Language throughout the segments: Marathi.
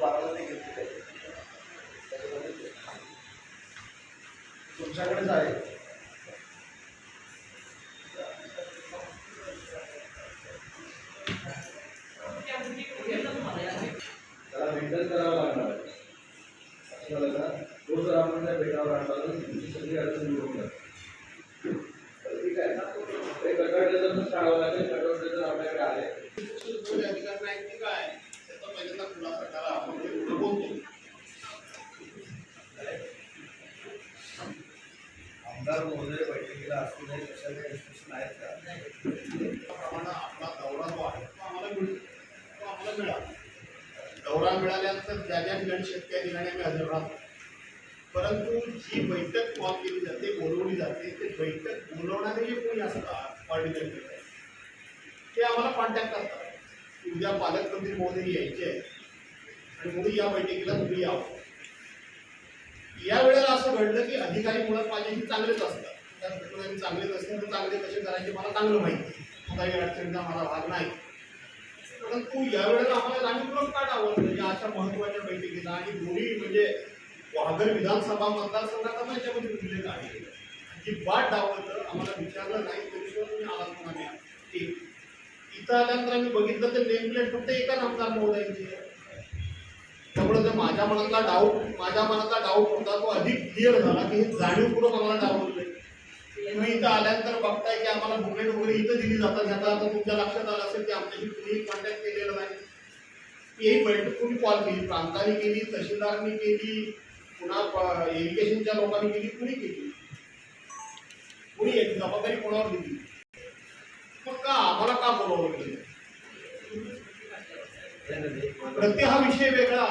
बाराला ते त्याच्यामध्ये तुमच्याकडेच आहे त्याला मेंटेन करावं लागणार. आहे असं झालं का? तो जर आपण त्या बेटावर आणला तर तुमची सगळी अडचण दूर होणार तर ठीक आहे. ना ते कटवडेजर काढावं लागेल कटवडेजर आपल्याकडे आहे कोणी अधिकार नाही की काय त्याचा पहिल्यांदा खुलासा करा आपण ते पुढे बोलतो आमदार महोदय आहेत त्याप्रमाणे आपला दौरा जो आहे तो आम्हाला मिळतो तो आम्हाला मिळाला दौरा मिळाल्यानंतर ज्या ज्या ठिकाणी शक्य आहे ठिकाणी आम्ही हजर राहतो. परंतु जी बैठक कॉल केली जाते बोलवली जाते ते बैठक बोलवणारे जे कोणी असतात पॉलिटिकल ते आम्हाला कॉन्टॅक्ट करतात. की उद्या पालकमंत्री महोदय यायचे आहेत आणि म्हणून या बैठकीला तुम्ही यावं. या वेळेला असं घडलं की अधिकारी मुळात माझ्याशी चांगलेच असतात. त्या दृष्टीने चांगले नसतील तर चांगले कसे करायचे मला चांगलं माहिती. आता काही अडचणीचा मला भाग नाही. परंतु यावेळेला आम्हाला जाणीवपूर्वक काय डावलं म्हणजे अशा महत्त्वाच्या बैठकीला आणि दोन्ही म्हणजे वाघर विधानसभा मतदारसंघाचा याच्यामध्ये उल्लेख आहे जी बाट डावलं आम्हाला विचारलं नाही तरी सुद्धा तुम्ही आलात म्हणाले. ठीक इथं आल्यानंतर आम्ही बघितलं तर नेमप्लेट फक्त एका आमदार महोदयांची. त्यामुळे जर माझ्या मनातला डाऊट माझ्या मनातला डाऊट होता तो अधिक क्लिअर झाला की हे जाणीवपूर्वक आम्हाला डाऊट तुम्ही इथं आल्यानंतर बघताय की आम्हाला मुंबई वगैरे इथं दिली जातात. ज्याचा आता तुमच्या लक्षात आलं असेल की आमच्याशी कुणीही कॉन्टॅक्ट केलेला नाही. ही बैठक कुणी कॉल केली? प्रांताने केली तहसीलदारांनी केली पुन्हा इरिगेशनच्या लोकांनी केली कुणी केली? कुणी एक जबाबदारी कोणावर दिली? मग का आम्हाला का बोलावलं गेलं प्रत्येक हा विषय वेगळा.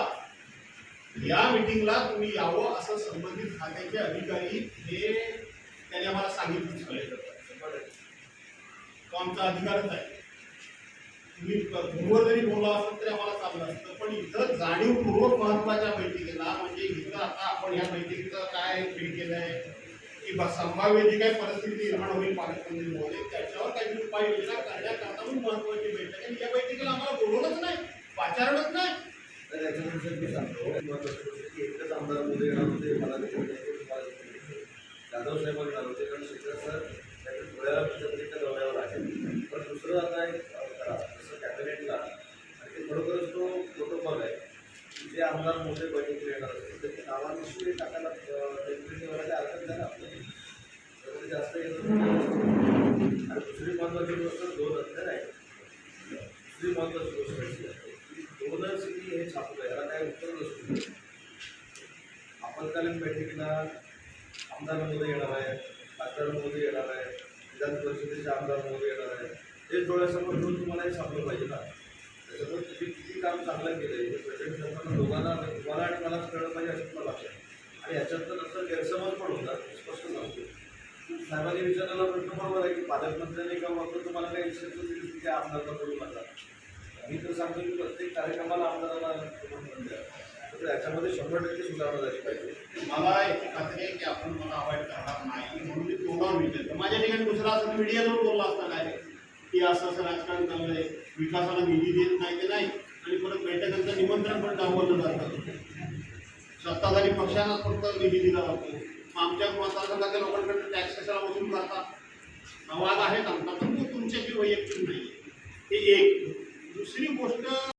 या मिटिंगला तुम्ही यावं असं संबंधित खात्याचे अधिकारी हे त्याने आम्हाला सांगितलं तो आमचा अधिकारच आहे. तुम्ही फोनवर जरी बोलला असेल तरी आम्हाला चाललं असतं. पण इथं जाणीवपूर्वक महत्त्वाच्या बैठकीला म्हणजे इथं आता आपण या बैठकीचं काय फील केलं आहे की संभाव्य जी काही परिस्थिती निर्माण होईल पालकमंत्री महोदय त्याच्यावर काही उपाययोजना करण्याकरता पण महत्वाची बैठक आहे. या बैठकीला आम्हाला बोलवलंच नाही पाचारणच नाही. तर मी सांगतो एकच आमदार मोदी मला देखील नाही, तुम्हाला देखील नाही. जाधव साहेब येणार होते कारण शेखर सर त्याच्या डोळ्याला प्रत्येक दौऱ्यावर आहे पण दुसरं आता एक जसं कॅबिनेटला आणि ते खरोखरच तो प्रोटोकॉल आहे. जे आमदार मोठे बैठकीला येणार असतील त्याची नावानिशी टाकायला टेम्परेचर करायला हरकत नाही. आपल्याला त्यामध्ये जास्त येत आणि दुसरी महत्त्वाची गोष्ट दोन असते आहे दुसरी महत्त्वाची गोष्ट अशी आहे की दोनच मी हे छापलं याला काय उत्तर नसतो आपत्कालीन बैठकीला आमदार मोदी येणार आहे खासदार मोदी येणार आहे विधान परिषदेचे आमदार मोदी येणार आहे. ते डोळ्यासमोर ठेवून तुम्हाला हे सांगलं पाहिजे ना. त्याच्यामुळे तुम्ही किती काम चांगलं केलं आहे हे प्रेझेंट दोघांना तुम्हाला आणि मला कळलं पाहिजे असं मला लक्षात आहे. आणि याच्यातनं नंतर गैरसमज पण होतात स्पष्ट सांगतो साहेबांनी विचारलेला प्रश्न बरोबर आहे की पालकमंत्र्यांनी का मात्र तुम्हाला काही इन्स्ट्रक्शन दिली की त्या बोलू करू नका. मी तर सांगतो की प्रत्येक कार्यक्रमाला आमदाराला त्याच्यामध्ये शंभर टक्के सुधारणा झाली पाहिजे. मला याची खात्री आहे की आपण मला अवॉइड करणार नाही म्हणून मी तोंडावर विचारतो माझ्या ठिकाणी दुसरा असं मीडियावर बोलला असता काय की असं असं राजकारण चाललंय विकासाला निधी देत नाही ते नाही? आणि परत बैठकांचं निमंत्रण पण डावलं जातं सत्ताधारी पक्षांना फक्त निधी दिला जातो. मग आमच्या मतदारसंघाच्या लोकांकडे टॅक्स कशाला वसूल करतात वाद आहेत आमचा पण तो तुमच्याशी वैयक्तिक नाही हे एक. दुसरी गोष्ट